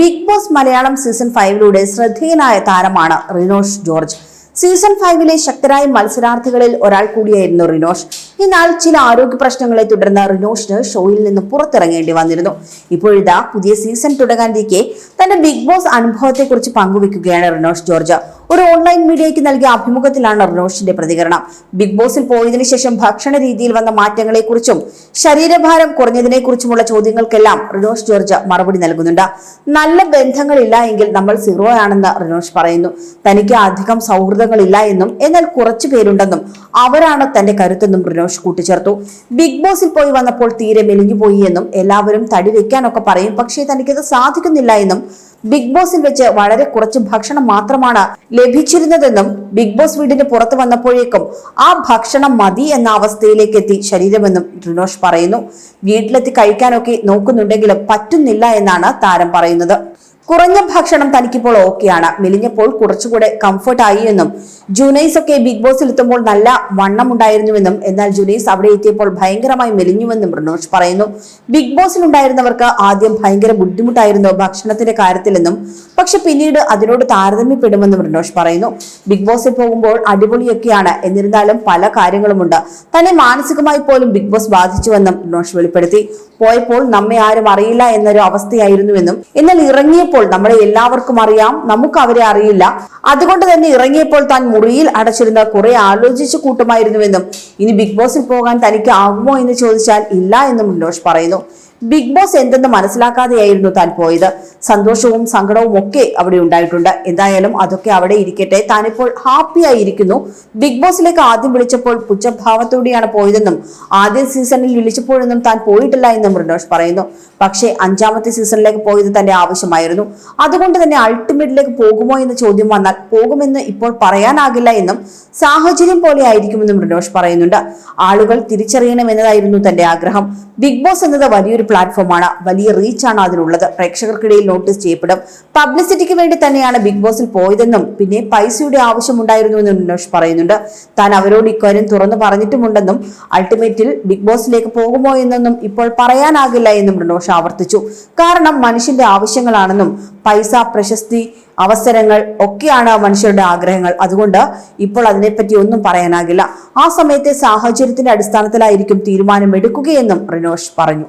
Big boss Malayalam season ഫൈവിലൂടെ ശ്രദ്ധേയനായ താരമാണ് റിനോഷ് ജോർജ്. സീസൺ ഫൈവിലെ ശക്തരായ മത്സരാർത്ഥികളിൽ ഒരാൾ കൂടിയായിരുന്നു റിനോഷ്. എന്നാൽ ചില ആരോഗ്യ പ്രശ്നങ്ങളെ തുടർന്ന് റിനോഷിന് ഷോയിൽ നിന്ന് പുറത്തിറങ്ങേണ്ടി വന്നിരുന്നു. ഇപ്പോഴിതാ പുതിയ സീസൺ തുടങ്ങാനിരിക്കെ തന്റെ ബിഗ് ബോസ് അനുഭവത്തെക്കുറിച്ച് പങ്കുവെക്കുകയാണ് റിനോഷ് ജോർജ്. ഒരു ഓൺലൈൻ മീഡിയയ്ക്ക് നൽകിയ അഭിമുഖത്തിലാണ് റിനോഷിന്റെ പ്രതികരണം. ബിഗ് ബോസിൽ പോയതിനു ശേഷം ഭക്ഷണ രീതിയിൽ വന്ന മാറ്റങ്ങളെക്കുറിച്ചും ശരീരഭാരം കുറഞ്ഞതിനെക്കുറിച്ചുമുള്ള ചോദ്യങ്ങൾക്കെല്ലാം റിനോഷ് ജോർജ് മറുപടി നൽകുന്നുണ്ട്. നല്ല ബന്ധങ്ങളില്ല എങ്കിൽ നമ്മൾ സീറോ ആണെന്ന് റിനോഷ് പറയുന്നു. തനിക്ക് അധികം സൗഹൃദങ്ങളില്ല എന്നും എന്നാൽ കുറച്ചു പേരുണ്ടെന്നും അവരാണ് തന്റെ കരുത്തെന്നും റിനോഷ് കൂട്ടിച്ചേർത്തു. ബിഗ് ബോസിൽ പോയി വന്നപ്പോൾ തീരെ മെലിഞ്ഞുപോയി എന്നും എല്ലാവരും തടി വെക്കാനൊക്കെ പറയും. പക്ഷേ തനിക്കത് സാധിക്കുന്നില്ല എന്നും ബിഗ് ബോസിൽ വെച്ച് വളരെ കുറച്ച് ഭക്ഷണം മാത്രമാണ് ലഭിച്ചിരുന്നതെന്നും ബിഗ് ബോസ് വീടിന് പുറത്തു വന്നപ്പോഴേക്കും ആ ഭക്ഷണം മതി എന്ന അവസ്ഥയിലേക്ക് എത്തി ശരീരമെന്നും റിനോഷ് പറയുന്നു. വീട്ടിലെത്തി കഴിക്കാനൊക്കെ നോക്കുന്നുണ്ടെങ്കിലും പറ്റുന്നില്ല എന്നാണ് താരം പറയുന്നത്. കുറഞ്ഞ ഭക്ഷണം തനിക്കിപ്പോൾ ഓക്കെയാണ്. മെലിഞ്ഞപ്പോൾ കുറച്ചുകൂടെ കംഫർട്ട് ആയി എന്നും ജുനൈസ് ഒക്കെ ബിഗ് ബോസിൽ എത്തുമ്പോൾ നല്ല വണ്ണം ഉണ്ടായിരുന്നുവെന്നും എന്നാൽ ജുനൈസ് അവിടെ എത്തിയപ്പോൾ ഭയങ്കരമായി മെലിഞ്ഞുവെന്നും റിനോഷ് പറയുന്നു. ബിഗ് ബോസിൽ ഉണ്ടായിരുന്നവർക്ക് ആദ്യം ഭയങ്കര ബുദ്ധിമുട്ടായിരുന്നു ഭക്ഷണത്തിന്റെ കാര്യത്തിലെന്നും പക്ഷെ പിന്നീട് അതിനോട് താരതമ്യപ്പെടുമെന്നും റിനോഷ് പറയുന്നു. ബിഗ് ബോസിൽ പോകുമ്പോൾ അടിപൊളിയൊക്കെയാണ്. എന്നിരുന്നാലും പല കാര്യങ്ങളുമുണ്ട്. തന്നെ മാനസികമായി പോലും ബിഗ് ബോസ് ബാധിച്ചുവെന്നും റിനോഷ് വെളിപ്പെടുത്തി. പോയപ്പോൾ നമ്മെ ആരും അറിയില്ല എന്നൊരു അവസ്ഥയായിരുന്നുവെന്നും എന്നാൽ ഇറങ്ങിയപ്പോൾ നമ്മളെ എല്ലാവർക്കും അറിയാം. നമുക്ക് അവരെ അറിയില്ല. അതുകൊണ്ട് തന്നെ ഇറങ്ങിയപ്പോൾ താൻ മുറിയിൽ അടച്ചിരുന്ന കുറെ ആലോചിച്ച് കൂട്ടുമായിരുന്നുവെന്നും ഇനി ബിഗ് ബോസിൽ പോകാൻ തനിക്ക് ആകുമോ? എന്ന് ചോദിച്ചാൽ ഇല്ല എന്നും റിനോഷ് പറയുന്നു. ബിഗ് ബോസ് എന്തെന്ന് മനസ്സിലാക്കാതെയായിരുന്നു താൻ പോയത്. സന്തോഷവും സങ്കടവും ഒക്കെ അവിടെ ഉണ്ടായിട്ടുണ്ട്. എന്തായാലും അതൊക്കെ അവിടെ ഇരിക്കട്ടെ. താനിപ്പോൾ ഹാപ്പി ആയിരിക്കുന്നു. ബിഗ് ബോസിലേക്ക് ആദ്യം വിളിച്ചപ്പോൾ പുച്ഛഭാവത്തോടെയാണ് പോയതെന്നും ആദ്യ സീസണിൽ വിളിച്ചപ്പോഴൊന്നും താൻ പോയിട്ടില്ല എന്നും റിനോഷ് പറയുന്നു. പക്ഷേ അഞ്ചാമത്തെ സീസണിലേക്ക് പോയത് തന്റെ ആവശ്യമായിരുന്നു. അതുകൊണ്ട് തന്നെ അൾട്ടിമേറ്റിലേക്ക് പോകുമോ എന്ന ചോദ്യം വന്നാൽ പോകുമെന്ന് ഇപ്പോൾ പറയാനാകില്ല എന്നും സാഹചര്യം പോലെ ആയിരിക്കുമെന്നും റിനോഷ് പറയുന്നുണ്ട്. ആളുകൾ തിരിച്ചറിയണമെന്നതായിരുന്നു തന്റെ ആഗ്രഹം. ബിഗ് ബോസ് എന്നത് വലിയൊരു പ്ലാറ്റ്ഫോമാണ്. വലിയ റീച്ചാണ് അതിനുള്ളത് പ്രേക്ഷകർക്കിടയിൽ നോട്ടീസ് ചെയ്യപ്പെടും. പബ്ലിസിറ്റിക്ക് വേണ്ടി തന്നെയാണ് ബിഗ് ബോസിൽ പോയതെന്നും പിന്നെ പൈസയുടെ ആവശ്യമുണ്ടായിരുന്നുവെന്നും ഉന്നോഷ് പറയുന്നുണ്ട്. താൻ അവരോട് ഇക്കാര്യം തുറന്നു പറഞ്ഞിട്ടുമുണ്ടെന്നും അൾട്ടിമേറ്റിൽ ബിഗ് ബോസിലേക്ക് പോകുമോ എന്നൊന്നും ഇപ്പോൾ പറയാനാകില്ല എന്നും റിനോഷ് ആവർത്തിച്ചു. കാരണം മനുഷ്യന്റെ ആവശ്യങ്ങളാണെന്നും പൈസ പ്രശസ്തി അവസരങ്ങൾ ഒക്കെയാണ് മനുഷ്യരുടെ ആഗ്രഹങ്ങൾ. അതുകൊണ്ട് ഇപ്പോൾ അതിനെപ്പറ്റി ഒന്നും പറയാനാകില്ല. ആ സമയത്തെ സാഹചര്യത്തിന്റെ അടിസ്ഥാനത്തിലായിരിക്കും തീരുമാനമെടുക്കുകയെന്നും റിനോഷ് പറഞ്ഞു.